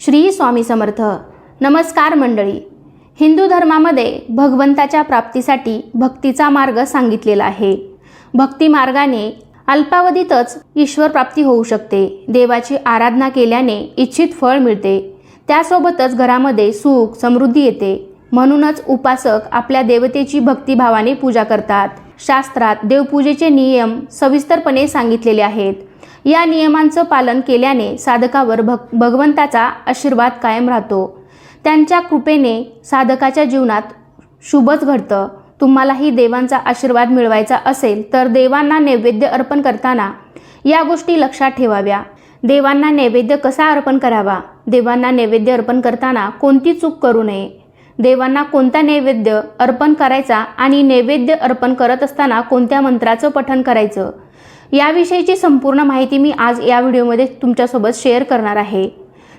श्री स्वामी समर्थ. नमस्कार मंडळी. हिंदू धर्मामध्ये भगवंताच्या प्राप्तीसाठी भक्तीचा मार्ग सांगितलेला आहे. भक्ती मार्गाने अल्पावधीतच ईश्वर प्राप्ती होऊ शकते. देवाची आराधना केल्याने इच्छित फळ मिळते. त्यासोबतच घरामध्ये सुख समृद्धी येते. म्हणूनच उपासक आपल्या देवतेची भक्तिभावाने पूजा करतात. शास्त्रात देवपूजेचे नियम सविस्तरपणे सांगितलेले आहेत. या नियमांचं पालन केल्याने साधकावर भग भगवंताचा आशीर्वाद कायम राहतो. त्यांच्या कृपेने साधकाच्या जीवनात शुभच घडतं. तुम्हालाही देवांचा आशीर्वाद मिळवायचा असेल तर देवांना नैवेद्य अर्पण करताना या गोष्टी लक्षात ठेवाव्या. देवांना नैवेद्य कसा अर्पण करावा? देवांना नैवेद्य अर्पण करताना कोणती चूक करू नये? देवांना कोणता नैवेद्य अर्पण करायचा आणि नैवेद्य अर्पण करत असताना कोणत्या मंत्राचं पठण करायचं? याविषयीची संपूर्ण माहिती मी आज या व्हिडिओमध्ये तुमच्यासोबत शेअर करणार आहे.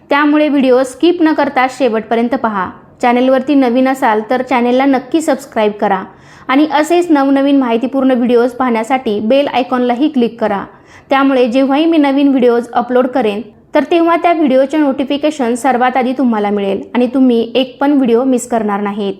त्यामुळे व्हिडिओ स्किप न करता शेवटपर्यंत पहा. चॅनेलवरती नवीन असाल तर चॅनेलला नक्की सबस्क्राईब करा आणि असेच नवनवीन माहितीपूर्ण व्हिडिओज पाहण्यासाठी बेल आयकॉनलाही क्लिक करा. त्यामुळे जेव्हाही मी नवीन व्हिडिओज अपलोड करेन तर तेव्हा त्या व्हिडिओचे नोटिफिकेशन सर्वात आधी तुम्हाला मिळेल आणि तुम्ही एक पण व्हिडिओ मिस करणार नाहीत.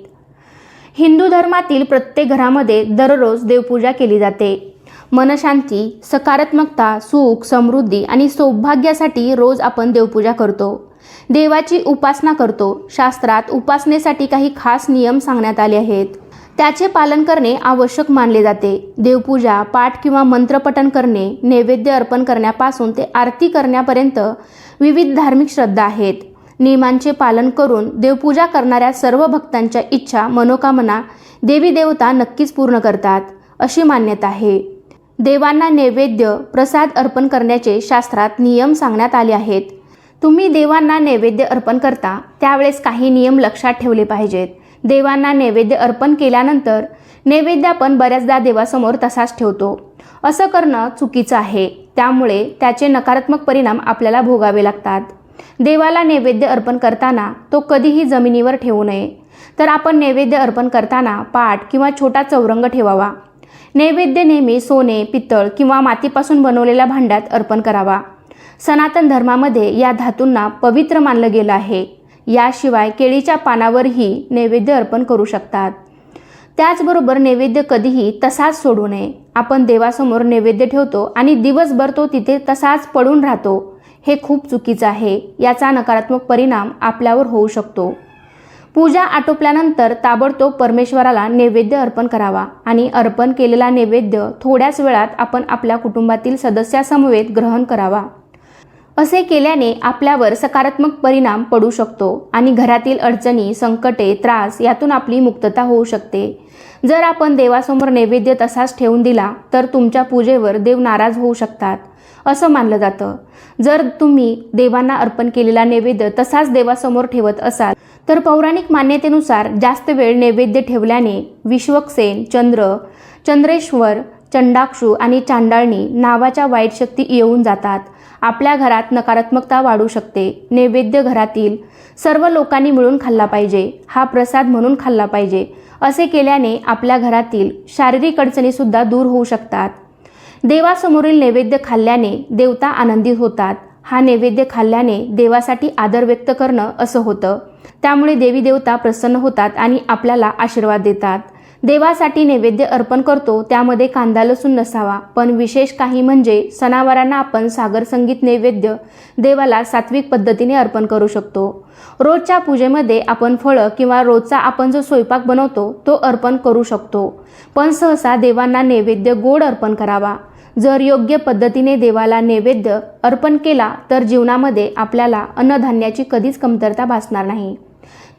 हिंदू धर्मातील प्रत्येक घरामध्ये दररोज देवपूजा केली जाते. मनशांती सकारात्मकता सुख समृद्धी आणि सौभाग्यासाठी रोज आपण देवपूजा करतो. देवाची उपासना करतो. शास्त्रात उपासनेसाठी काही खास नियम सांगण्यात आले आहेत. त्याचे पालन करणे आवश्यक मानले जाते. देवपूजा पाठ किंवा मंत्रपठण करणे नैवेद्य अर्पण करण्यापासून ते आरती करण्यापर्यंत विविध धार्मिक श्रद्धा आहेत. नियमांचे पालन करून देवपूजा करणाऱ्या सर्व भक्तांच्या इच्छा मनोकामना देवी देवता नक्कीच पूर्ण करतात अशी मान्यता आहे. देवांना नैवेद्य प्रसाद अर्पण करण्याचे शास्त्रात नियम सांगण्यात आले आहेत. तुम्ही देवांना नैवेद्य अर्पण करता त्यावेळेस काही नियम लक्षात ठेवले पाहिजेत. देवांना नैवेद्य अर्पण केल्यानंतर नैवेद्य आपण बऱ्याचदा देवासमोर तसाच ठेवतो. असं करणं चुकीचं आहे. त्यामुळे त्याचे नकारात्मक परिणाम आपल्याला भोगावे लागतात. देवाला नैवेद्य अर्पण करताना तो कधीही जमिनीवर ठेवू नये. तर आपण नैवेद्य अर्पण करताना पाठ किंवा छोटा चौरंग ठेवावा. नैवेद्य नेहमी सोने पितळ किंवा मातीपासून बनवलेल्या भांड्यात अर्पण करावा. सनातन धर्मामध्ये या धातूंना पवित्र मानलं गेलं आहे. याशिवाय केळीच्या पानावरही नैवेद्य अर्पण करू शकतात. त्याचबरोबर नैवेद्य कधीही तसाच सोडू नये. आपण देवासमोर नैवेद्य ठेवतो आणि दिवसभर तो तिथे तसाच पडून राहतो. हे खूप चुकीचं आहे. याचा नकारात्मक परिणाम आपल्यावर होऊ शकतो. पूजा आटोपल्यानंतर ताबडतोब परमेश्वराला नैवेद्य अर्पण करावा आणि अर्पण केलेला नैवेद्य थोड्याच वेळात आपण आपल्या कुटुंबातील सदस्यासमवेत ग्रहण करावा. असे केल्याने आपल्यावर सकारात्मक परिणाम पडू शकतो आणि घरातील अडचणी संकटे त्रास यातून आपली मुक्तता होऊ शकते. जर आपण देवासमोर नैवेद्य तसाच ठेवून दिला तर तुमच्या पूजेवर देव नाराज होऊ शकतात असं मानलं जातं. जर तुम्ही देवांना अर्पण केलेला नैवेद्य तसाच देवासमोर ठेवत असाल तर पौराणिक मान्यतेनुसार जास्त वेळ नैवेद्य ठेवल्याने विश्वक्सेन चंद्र चंद्रेश्वर चंडाक्षू आणि चांडाळणी नावाच्या वाईट शक्ती येऊन जातात. आपल्या घरात नकारात्मकता वाढू शकते. नैवेद्य घरातील सर्व लोकांनी मिळून खाल्ला पाहिजे. हा प्रसाद म्हणून खाल्ला पाहिजे. असे केल्याने आपल्या घरातील शारीरिक अडचणीसुद्धा दूर होऊ शकतात. देवासमोरील नैवेद्य खाल्ल्याने देवता आनंदित होतात. हा नैवेद्य खाल्ल्याने देवासाठी आदर व्यक्त करणं असं होतं. त्यामुळे देवी देवता प्रसन्न होतात आणि आपल्याला आशीर्वाद देतात. देवासाठी नैवेद्य अर्पण करतो त्यामध्ये कांदा लसूण नसावा. पण विशेष काही म्हणजे सणावारांना आपण सागर संगीत नैवेद्य देवाला सात्विक पद्धतीने अर्पण करू शकतो. रोजच्या पूजेमध्ये आपण फळं किंवा रोजचा आपण जो स्वयंपाक बनवतो तो अर्पण करू शकतो. पण सहसा देवांना नैवेद्य गोड अर्पण करावा. जर योग्य पद्धतीने देवाला नैवेद्य अर्पण केला तर जीवनामध्ये आपल्याला अन्नधान्याची कधीच कमतरता भासणार नाही.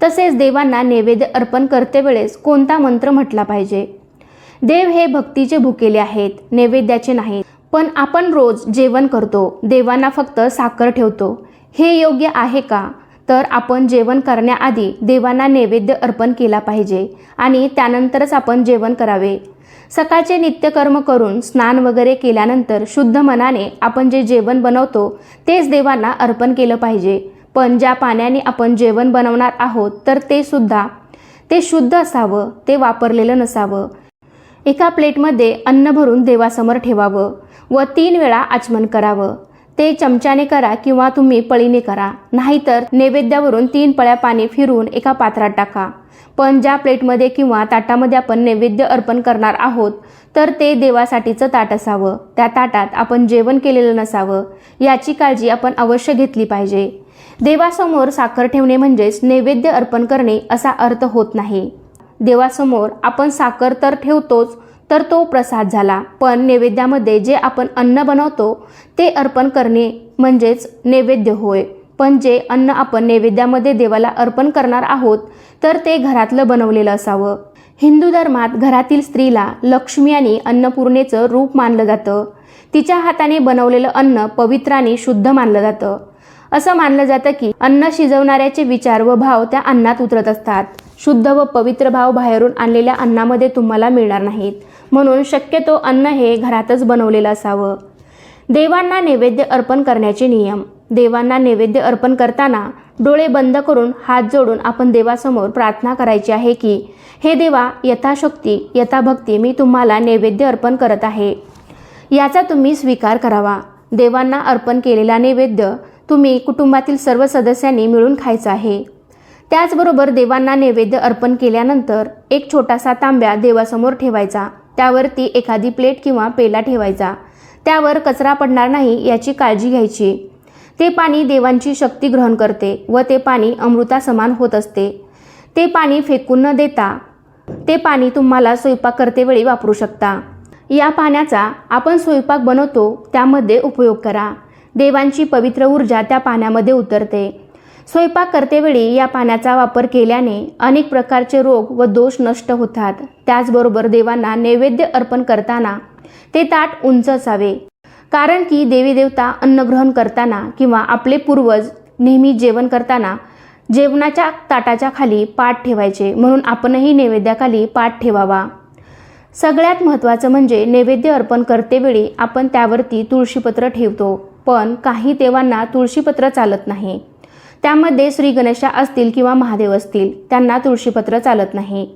तसेच देवांना नैवेद्य अर्पण करते वेळेस कोणता मंत्र म्हटला पाहिजे? देव हे भक्तीचे भुकेले आहेत नैवेद्याचे नाहीत पण आपण रोज जेवण करतो देवांना फक्त साखर ठेवतो. हे योग्य आहे का? तर आपण जेवण करण्याआधी देवांना नैवेद्य अर्पण केला पाहिजे आणि त्यानंतरच आपण जेवण करावे. सकाळचे नित्यकर्म करून स्नान वगैरे केल्यानंतर शुद्ध मनाने आपण जे जेवण बनवतो तेच देवांना अर्पण केलं पाहिजे. पण ज्या पाण्याने आपण जेवण बनवणार आहोत तर ते सुद्धा. ते शुद्ध असावं ते वापरलेलं नसावं. एका प्लेटमध्ये अन्न भरून देवासमोर ठेवावं व तीन वेळा आचमन करावं. ते चमच्याने करा किंवा तुम्ही पळीने करा. नाहीतर नैवेद्यावरून तीन पळ्या पाणी फिरवून एका पात्रात टाका. पण ज्या प्लेटमध्ये किंवा ताटामध्ये आपण नैवेद्य अर्पण करणार आहोत तर ते देवासाठीचं ताट असावं. त्या ताटात आपण जेवण केलेलं नसावं. याची काळजी आपण अवश्य घेतली पाहिजे. देवासमोर साखर ठेवणे म्हणजेच नैवेद्य अर्पण करणे असा अर्थ होत नाही. देवासमोर आपण साखर तर ठेवतोच तर तो प्रसाद झाला. पण नैवेद्यामध्ये जे आपण अन्न बनवतो ते अर्पण करणे म्हणजेच नैवेद्य होय. पण जे अन्न आपण नैवेद्यामध्ये देवाला अर्पण करणार आहोत तर ते घरातलं बनवलेलं असावं. हिंदू धर्मात घरातील स्त्रीला लक्ष्मी आणि अन्नपूर्णेचं रूप मानलं जातं. तिच्या हाताने बनवलेलं अन्न पवित्र आणि शुद्ध मानलं जातं. असं मानलं जातं की अन्न शिजवणाऱ्याचे विचार व भाव त्या अन्नात उतरत असतात. शुद्ध व पवित्र भाव बाहेरून आणलेल्या अन्नामध्ये तुम्हाला मिळणार नाहीत. म्हणून शक्यतो अन्न हे घरातच बनवलेलं असावं. देवांना नैवेद्य अर्पण करण्याचे नियम. देवांना नैवेद्य अर्पण करताना डोळे बंद करून हात जोडून आपण देवासमोर प्रार्थना करायची आहे की हे देवा यथाशक्ती यथाभक्ती मी तुम्हाला नैवेद्य अर्पण करत आहे. याचा तुम्ही स्वीकार करावा. देवांना अर्पण केलेला नैवेद्य तुम्ही कुटुंबातील सर्व सदस्यांनी मिळून खायचा आहे. त्याचबरोबर देवांना नैवेद्य अर्पण केल्यानंतर एक छोटासा तांब्या देवासमोर ठेवायचा. त्यावरती एखादी प्लेट किंवा पेला ठेवायचा. त्यावर कचरा पडणार नाही याची काळजी घ्यायची. ते पाणी देवांची शक्ती ग्रहण करते व ते पाणी अमृतासमान होत असते. ते पाणी फेकून न देता ते पाणी तुम्हाला स्वयंपाक करतेवेळी वापरू शकता. या पाण्याचा आपण स्वयंपाक बनवतो त्यामध्ये उपयोग करा. देवांची पवित्र ऊर्जा त्या पाण्यामध्ये उतरते. स्वयंपाक करतेवेळी या पाण्याचा वापर केल्याने अनेक प्रकारचे रोग व दोष नष्ट होतात. त्याचबरोबर देवांना नैवेद्य अर्पण करताना ते ताट उंच असावे. कारण की देवी देवता अन्न ग्रहण करताना किंवा आपले पूर्वज नेहमी जेवण करताना जेवणाच्या ताटाच्या खाली पाठ ठेवायचे. म्हणून आपणही नैवेद्याखाली पाठ ठेवावा. सगळ्यात महत्त्वाचं म्हणजे नैवेद्य अर्पण करतेवेळी आपण त्यावरती तुळशीपत्र ठेवतो. पण काही देवांना तुळशीपत्र चालत नाही. त्यामध्ये श्री गणेशा असतील किंवा महादेव असतील त्यांना तुळशीपत्र चालत नाही.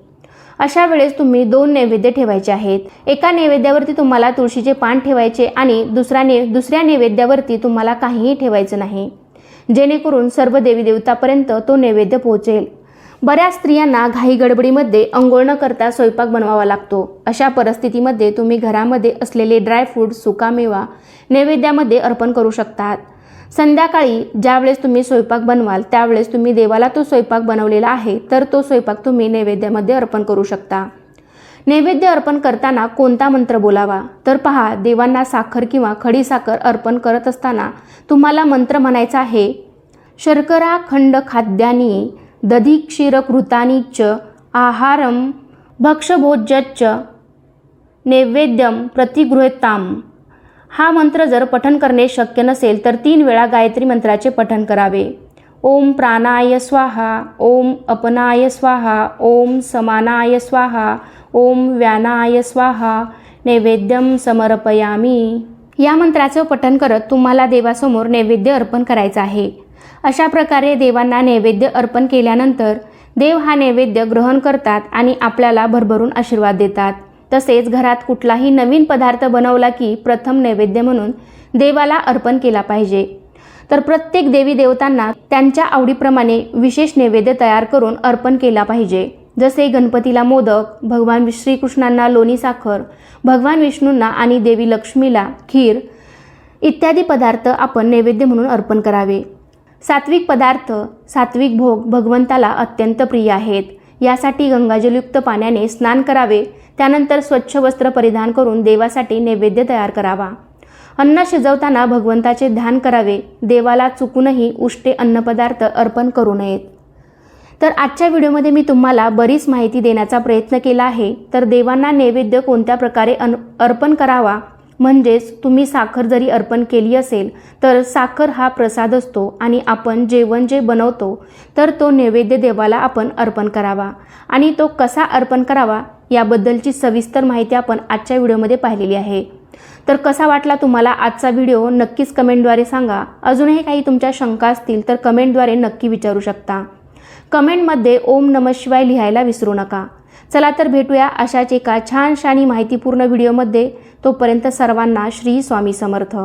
अशा वेळेस तुम्ही दोन नैवेद्य ठेवायचे आहेत. एका नैवेद्यावरती तुम्हाला तुळशीचे पान ठेवायचे आणि दुसऱ्या ने दुसऱ्या नैवेद्यावरती तुम्हाला काहीही ठेवायचं नाही. जेणेकरून सर्व देवी देवतापर्यंत तो नैवेद्य पोहोचेल. बऱ्याच स्त्रियांना घाई गडबडीमध्ये अंघोळ न करता स्वयंपाक बनवावा लागतो. अशा परिस्थितीमध्ये तुम्ही घरामध्ये असलेले ड्रायफ्रूट सुकामेवा नैवेद्यामध्ये अर्पण करू शकतात. संध्याकाळी ज्यावेळेस तुम्ही स्वयंपाक बनवाल त्यावेळेस तुम्ही देवाला तो स्वयंपाक बनवलेला आहे तर तो स्वयंपाक तुम्ही नैवेद्यामध्ये अर्पण करू शकता. नैवेद्य अर्पण करताना कोणता मंत्र बोलावा? तर पहा देवांना साखर किंवा खडी साखर अर्पण करत असताना तुम्हाला मंत्र म्हणायचा आहे शर्करा खंड खाद्यानी दधी क्षीरकृतानी च आहारम भक्षभोज्यच्च नैवेद्यम प्रतिगृहताम. हा मंत्र जर पठन करणे शक्य नसेल तर तीन वेळा गायत्री मंत्राचे पठन करावे. ओम प्राणाय स्वाहा ओम अपनाय स्वाहा ओम समानाय स्वाहा ओम व्यानाय स्वाहा नैवेद्यम समर्पयामी. या मंत्राचं पठन करत तुम्हाला देवासमोर नैवेद्य अर्पण करायचं आहे. अशा प्रकारे देवांना नैवेद्य अर्पण केल्यानंतर देव हा नैवेद्य ग्रहण करतात आणि आपल्याला भरभरून आशीर्वाद देतात. तसेच घरात कुठलाही नवीन पदार्थ बनवला की प्रथम नैवेद्य म्हणून देवाला अर्पण केला पाहिजे. तर प्रत्येक देवी देवतांना त्यांच्या आवडीप्रमाणे विशेष नैवेद्य तयार करून अर्पण केला पाहिजे. जसे गणपतीला मोदक भगवान श्रीकृष्णांना लोणी साखर भगवान विष्णूंना आणि देवी लक्ष्मीला खीर इत्यादी पदार्थ आपण नैवेद्य म्हणून अर्पण करावे. सात्विक पदार्थ सात्विक भोग भगवंताला अत्यंत प्रिय आहेत. यासाठी गंगाजलयुक्त पाण्याने स्नान करावे. त्यानंतर स्वच्छ वस्त्र परिधान करून देवासाठी नैवेद्य तयार करावा. अन्न शिजवताना भगवंताचे ध्यान करावे. देवाला चुकूनही उष्टे अन्नपदार्थ अर्पण करू नयेत. तर आजच्या व्हिडिओमध्ये मी तुम्हाला बरीच माहिती देण्याचा प्रयत्न केला आहे. तर देवांना नैवेद्य कोणत्या प्रकारे अन अर्पण करावा? म्हणजेच तुम्ही साखर जरी अर्पण केली असेल तर साखर हा प्रसाद असतो आणि आपण जेवण जे बनवतो तर तो नैवेद्य देवाला आपण अर्पण करावा. आणि तो कसा अर्पण करावा? याबद्दलची सविस्तर माहिती आपण आजच्या व्हिडिओमध्ये पाहिलेली आहे. तर कसा वाटला तुम्हाला आजचा व्हिडिओ? नक्कीच कमेंटद्वारे सांगा. अजूनही काही तुमच्या शंका असतील तर कमेंटद्वारे नक्की विचारू शकता. कमेंटमध्ये ओम नम शिवाय लिहायला विसरू नका. चला तर भेटूया अशाच एका छानशा आणि माहितीपूर्ण व्हिडिओमध्ये. तोपर्यंत सर्वांना श्री स्वामी समर्थ.